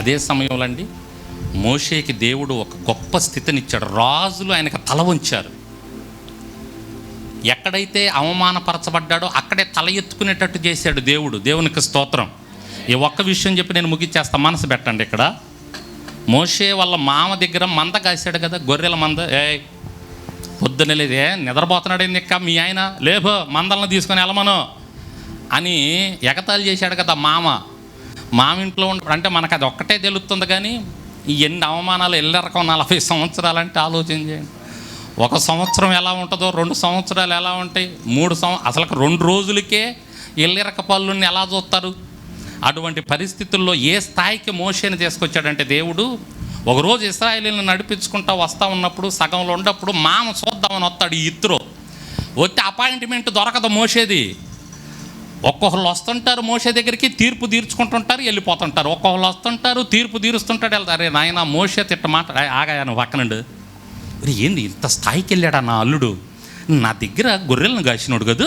అదే సమయంలో అండి మోషేకి దేవుడు ఒక గొప్ప స్థితినిచ్చాడు. రాజులు ఆయనకు తల వంచారు. ఎక్కడైతే అవమానపరచబడ్డాడో అక్కడే తల ఎత్తుకునేటట్టు చేశాడు దేవుడు. దేవునికి స్తోత్రం. ఈ ఒక్క విషయం చెప్పి నేను ముగిచ్చేస్తా. మనసు పెట్టండి ఇక్కడ. మోషే వాళ్ళ మామ దగ్గర మంద కాశాడు కదా గొర్రెల మంద. ఏ పొద్దున లేదే నిద్రపోతున్నాడు ఇంకా మీ ఆయన లేబో మందలను తీసుకొని వెళ్ళమను అని ఎగతాళి చేశాడు కదా మామ. మామింట్లో ఇంట్లో అంటే మనకు అది ఒక్కటే తెలుస్తుంది కానీ ఈ ఎన్ని అవమానాలు ఎల్లరకం నలభై సంవత్సరాలంటే ఆలోచన చేయండి. ఒక సంవత్సరం ఎలా ఉంటుందో రెండు సంవత్సరాలు ఎలా ఉంటాయి మూడు సంవ అసలు రెండు రోజులకే ఎల్లిరక పళ్ళుని ఎలా చూస్తారు? అటువంటి పరిస్థితుల్లో ఏ స్థాయికి మోషేని తీసుకొచ్చాడంటే దేవుడు ఒకరోజు ఇస్రాయేలీని నడిపించుకుంటా వస్తూ ఉన్నప్పుడు సగంలో ఉన్నప్పుడు మామ చూద్దామని వస్తాడు ఈ ఇత్రో. వచ్చి అపాయింట్మెంట్ దొరకదు మోసేది ఒక్కొక్కరు వస్తుంటారు మోసే దగ్గరికి తీర్పు తీర్చుకుంటుంటారు వెళ్ళిపోతుంటారు. ఒక్కొక్కరు వస్తుంటారు తీర్పు తీరుస్తుంటాడు వెళ్తారు. అరే నాయన మోసే తిట్ట మాట. ఆగాయా నువ్వు పక్కనండు. ఏంది ఇంత స్థాయికి వెళ్ళాడా నా అల్లుడు? నా దగ్గర గొర్రెలను కాసినోడు కదా?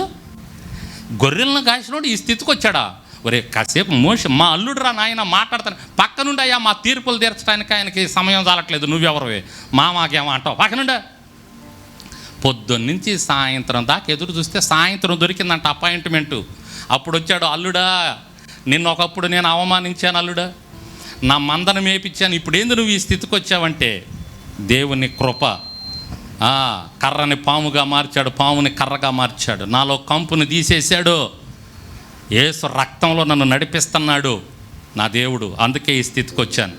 గొర్రెలను కాసినోడు ఈ స్థితికి వచ్చాడా? ఒరే కాసేపు మోస మా అల్లుడు రా నాయన మాట్లాడతాను. పక్క నుండి అయ్యా మా తీర్పులు తీర్చడానికి ఆయనకి సమయం చాలట్లేదు. నువ్వెవరవే? మా మాకేమో అంటావు. పక్క నుండి పొద్దున్నుంచి సాయంత్రం దాకా ఎదురు చూస్తే సాయంత్రం దొరికిందంట అపాయింట్మెంటు. అప్పుడు వచ్చాడు అల్లుడా నిన్న ఒకప్పుడు నేను అవమానించాను అల్లుడా. నా మందను మేపించాను ఇప్పుడు ఏంది నువ్వు ఈ స్థితికి వచ్చావంటే దేవుని కృప. కర్రని పాముగా మార్చాడు పాముని కర్రగా మార్చాడు. నాలో కంపుని తీసేశాడు. ఏసు రక్తంలో నన్ను నడిపిస్తున్నాడు నా దేవుడు. అందుకే ఈ స్థితికి వచ్చాను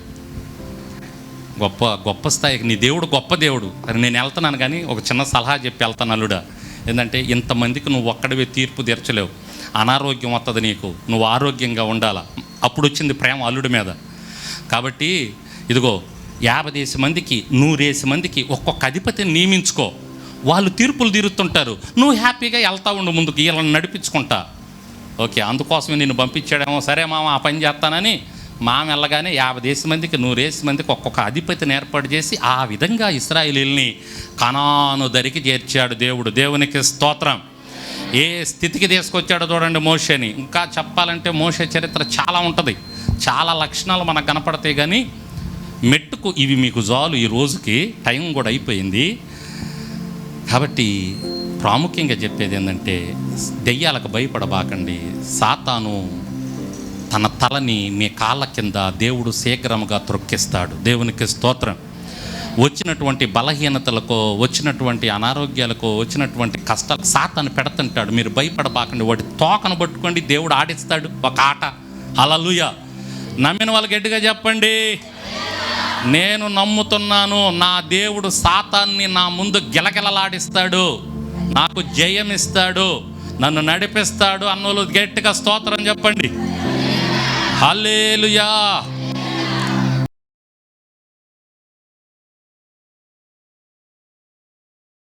గొప్ప గొప్ప స్థాయికి నీ దేవుడు గొప్ప దేవుడు. నేను వెళ్తున్నాను కానీ ఒక చిన్న సలహా చెప్పి వెళ్తాను అల్లుడా. ఏంటంటే ఇంతమందికి నువ్వు ఒక్కడివే తీర్పు తీర్చలేవు. అనారోగ్యం వస్తుంది నీకు. నువ్వు ఆరోగ్యంగా ఉండాలా. అప్పుడు వచ్చింది ప్రేమ అల్లుడి మీద. కాబట్టి ఇదిగో యాభై దేశ మందికి నూరేసి మందికి ఒక్కొక్క అధిపతిని నియమించుకో. వాళ్ళు తీర్పులు తీరుతుంటారు. నువ్వు హ్యాపీగా వెళ్తా ఉండు ముందుకు. వీళ్ళని నడిపించుకుంటా. ఓకే అందుకోసమే నిన్ను పంపించాడేమో. సరే మామ ఆ పని చేస్తానని మామెల్లగానే వెళ్ళగానే యాభై దేశ మందికి నూరేసి మందికి ఒక్కొక్క అధిపతిని ఏర్పాటు చేసి ఆ విధంగా ఇస్రాయిలీల్ని కనాను దరికి చేర్చాడు దేవుడు. దేవునికి స్తోత్రం. ఏ స్థితికి తీసుకొచ్చాడో చూడండి మోషేని. ఇంకా చెప్పాలంటే మోషే చరిత్ర చాలా ఉంటుంది. చాలా లక్షణాలు మనకు కనపడతాయి కానీ మెట్టుకు ఇవి మీకు జాలు ఈ రోజుకి టైం కూడా అయిపోయింది. కాబట్టి ప్రాముఖ్యంగా చెప్పేది ఏంటంటే దెయ్యాలకు భయపడబాకండి. సాతాను తన తలని మీ కాళ్ళ కింద దేవుడు శీఘ్రముగా త్రొక్కిస్తాడు. దేవునికి స్తోత్రం. వచ్చినటువంటి బలహీనతలకో వచ్చినటువంటి అనారోగ్యాలకో వచ్చినటువంటి కష్టాలు సాతాను పెడుతుంటాడు. మీరు భయపడబాకండి. వాడి తోకను పట్టుకోండి. దేవుడు ఆడిస్తాడు. ఒక ఆట. అలలుయ నమ్మిన వాళ్ళు గట్టిగా చెప్పండి. నేను నమ్ముతున్నాను. నా దేవుడు సాతాన్ని నా ముందు గిలగిలలాడిస్తాడు. నాకు జయం ఇస్తాడు నన్ను నడిపిస్తాడు అన్నోళ్ళు గట్టిగా స్తోత్రం చెప్పండి. హల్లేలుయా